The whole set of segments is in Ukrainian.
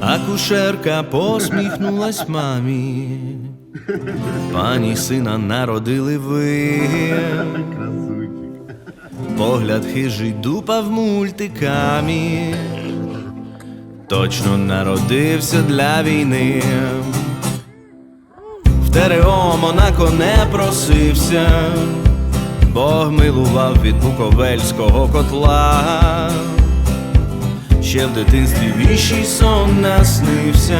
Акушерка посміхнулась мамі. Пані сина народили ви. Погляд хижий дупа в мультикамі. Точно народився для війни. В ТРО Монако не просився, Бог милував від буковельського котла. Ще в дитинстві віщий сон наснився,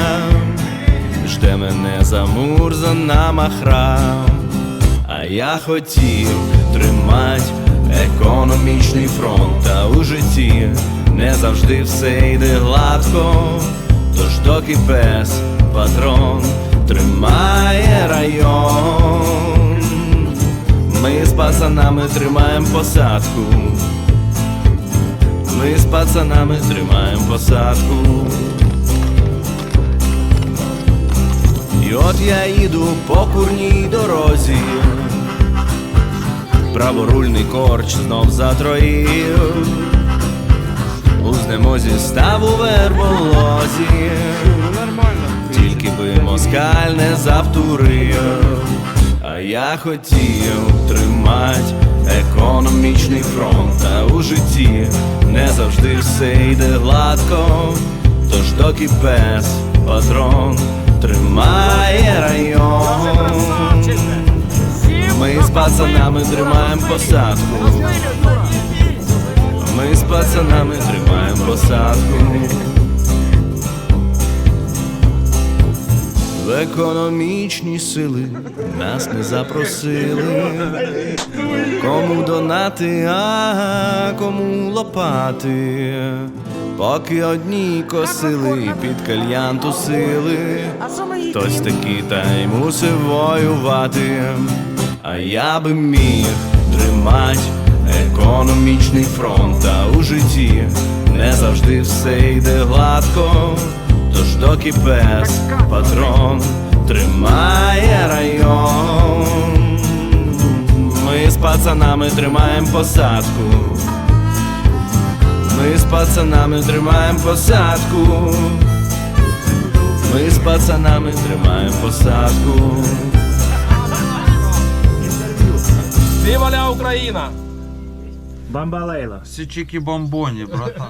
жде мене замурзана махра, а я хотів тримать економічний фронт, та у житті не завжди все йде гладко, тож доки пес патрон тримає район, ми з пацанами тримаємо посадку. Ми з пацанами тримаємо посадку. І от я їду по курній дорозі, праворульний корч знов затроїв, у знемозі став у верболозі, тільки би москаль не завтурив, а я хотів тримать економічний фронт, а у житті завжди все йде гладко, тож доки пес патрон тримає район. Ми з пацанами тримаємо посадку. Ми з пацанами тримаємо посадку. Економічні сили нас не запросили. Кому донати, а кому лопати. Поки одні косили під кальян тусили. Хтось такий та й мусив воювати. А я би міг тримать економічний фронт, а у житті не завжди все йде гладко. Тож доки пес патрон тримає район. Ми з пацанами тримаємо посадку. Ми з пацанами тримаємо посадку. Ми з пацанами тримаємо посадку. Віваля Україна! Бамбалейла. Все чики бомбони, братан.